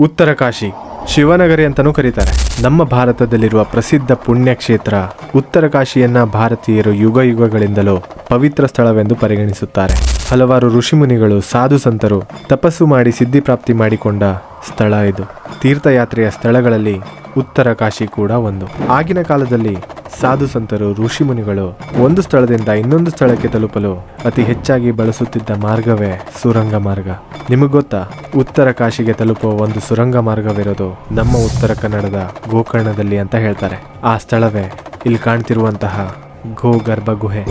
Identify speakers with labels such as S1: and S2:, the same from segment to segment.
S1: ಉತ್ತರ ಕಾಶಿ ಶಿವನಗರಿ ಅಂತಲೂ ಕರೀತಾರೆ. ನಮ್ಮ ಭಾರತದಲ್ಲಿರುವ ಪ್ರಸಿದ್ಧ ಪುಣ್ಯಕ್ಷೇತ್ರ ಉತ್ತರ ಕಾಶಿಯನ್ನ ಭಾರತೀಯರು ಯುಗ ಯುಗಗಳಿಂದಲೂ ಪವಿತ್ರ ಸ್ಥಳವೆಂದು ಪರಿಗಣಿಸುತ್ತಾರೆ. ಹಲವಾರು ಋಷಿಮುನಿಗಳು, ಸಾಧು ಸಂತರು ತಪಸ್ಸು ಮಾಡಿ ಸಿದ್ಧಿ ಪ್ರಾಪ್ತಿ ಮಾಡಿಕೊಂಡ ಸ್ಥಳ ಇದು. ತೀರ್ಥಯಾತ್ರೆಯ ಸ್ಥಳಗಳಲ್ಲಿ ಉತ್ತರ ಕಾಶಿ ಕೂಡ ಒಂದು. ಆಗಿನ ಕಾಲದಲ್ಲಿ ಸಾಧು ಸಂತರು ಋಷಿಮುನಿಗಳು ಒಂದು ಸ್ಥಳದಿಂದ ಇನ್ನೊಂದು ಸ್ಥಳಕ್ಕೆ ತಲುಪಲು ಅತಿ ಹೆಚ್ಚಾಗಿ ಬಳಸುತ್ತಿದ್ದ ಮಾರ್ಗವೇ ಸುರಂಗ ಮಾರ್ಗ. ನಿಮಗೆ ಗೊತ್ತಾ? ಉತ್ತರ ಕಾಶಿಗೆ ತಲುಪುವ ಒಂದು ಸುರಂಗ ಮಾರ್ಗವಿರೋದು ನಮ್ಮ ಉತ್ತರ ಕನ್ನಡದ ಗೋಕರ್ಣದಲ್ಲಿ ಅಂತ ಹೇಳ್ತಾರೆ. ಆ ಸ್ಥಳವೇ ಇಲ್ಲಿ ಕಾಣ್ತಿರುವಂತಹ ಗೋ ಗರ್ಭ ಗುಹೆ.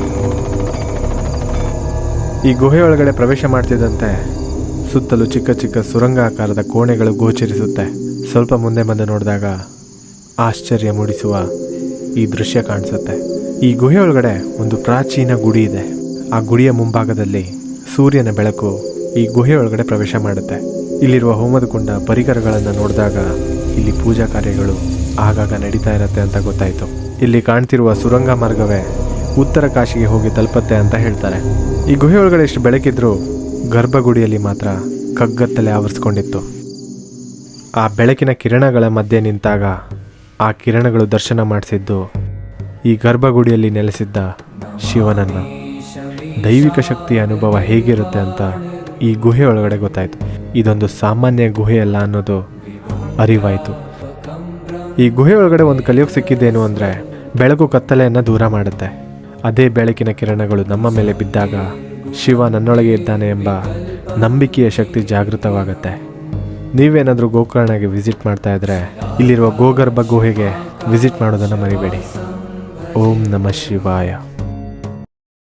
S1: ಈ ಗುಹೆಯೊಳಗಡೆ ಪ್ರವೇಶ ಮಾಡ್ತಿದ್ದಂತೆ ಸುತ್ತಲೂ ಚಿಕ್ಕ ಚಿಕ್ಕ ಸುರಂಗ ಆಕಾರದ ಕೋಣೆಗಳು ಗೋಚರಿಸುತ್ತೆ. ಸ್ವಲ್ಪ ಮುಂದೆ ಬಂದು ನೋಡಿದಾಗ ಆಶ್ಚರ್ಯ ಮೂಡಿಸುವ ಈ ದೃಶ್ಯ ಕಾಣಿಸುತ್ತೆ. ಈ ಗುಹೆ ಒಳಗಡೆ ಒಂದು ಪ್ರಾಚೀನ ಗುಡಿ ಇದೆ. ಆ ಗುಡಿಯ ಮುಂಭಾಗದಲ್ಲಿ ಸೂರ್ಯನ ಬೆಳಕು ಈ ಗುಹೆ ಒಳಗಡೆ ಪ್ರವೇಶ ಮಾಡುತ್ತೆ. ಇಲ್ಲಿರುವ ಹೋಮದ ಕುಂಡ ಪರಿಕರಗಳನ್ನು ನೋಡಿದಾಗ ಇಲ್ಲಿ ಪೂಜಾ ಕಾರ್ಯಗಳು ಆಗಾಗ ನಡೀತಾ ಇರತ್ತೆ ಅಂತ ಗೊತ್ತಾಯಿತು. ಇಲ್ಲಿ ಕಾಣ್ತಿರುವ ಸುರಂಗ ಮಾರ್ಗವೇ ಉತ್ತರ ಕಾಶಿಗೆ ಹೋಗಿ ತಲುಪತ್ತೆ ಅಂತ ಹೇಳ್ತಾರೆ. ಈ ಗುಹೆ ಒಳಗಡೆ ಎಷ್ಟು ಬೆಳಕಿದ್ರೂ ಗರ್ಭಗುಡಿಯಲ್ಲಿ ಮಾತ್ರ ಕಗ್ಗತ್ತಲೆ ಆವರಿಸ್ಕೊಂಡಿತ್ತು. ಆ ಬೆಳಕಿನ ಕಿರಣಗಳ ಮಧ್ಯೆ ನಿಂತಾಗ ಆ ಕಿರಣಗಳು ದರ್ಶನ ಮಾಡಿಸಿದ್ದು ಈ ಗರ್ಭಗುಡಿಯಲ್ಲಿ ನೆಲೆಸಿದ್ದ ಶಿವನನ್ನ. ದೈವಿಕ ಶಕ್ತಿಯ ಅನುಭವ ಹೇಗಿರುತ್ತೆ ಅಂತ ಈ ಗುಹೆ ಒಳಗಡೆ ಗೊತ್ತಾಯಿತು. ಇದೊಂದು ಸಾಮಾನ್ಯ ಗುಹೆಯಲ್ಲ ಅನ್ನೋದು ಅರಿವಾಯಿತು. ಈ ಗುಹೆ ಒಳಗಡೆ ಒಂದು ಕಲಿಯೋಕೆ ಸಿಕ್ಕಿದ್ದೇನು ಅಂದರೆ ಬೆಳಕು ಕತ್ತಲೆಯನ್ನು ದೂರ ಮಾಡುತ್ತೆ. ಅದೇ ಬೆಳಕಿನ ಕಿರಣಗಳು ನಮ್ಮ ಮೇಲೆ ಬಿದ್ದಾಗ ಶಿವ ನನ್ನೊಳಗೆ ಇದ್ದಾನೆ ಎಂಬ ನಂಬಿಕೆಯ ಶಕ್ತಿ ಜಾಗೃತವಾಗುತ್ತೆ. ನೀವೇನಾದರೂ ಗೋಕರ್ಣಗೆ ವಿಸಿಟ್ ಮಾಡ್ತಾ ಇದ್ರೆ ಇಲ್ಲಿರುವ ಗೋಗರ್ಭ ಗುಹೆಗೆ ವಿಸಿಟ್ ಮಾಡೋದನ್ನು ಮರಿಬೇಡಿ. ಓಂ ನಮಃ ಶಿವಾಯ.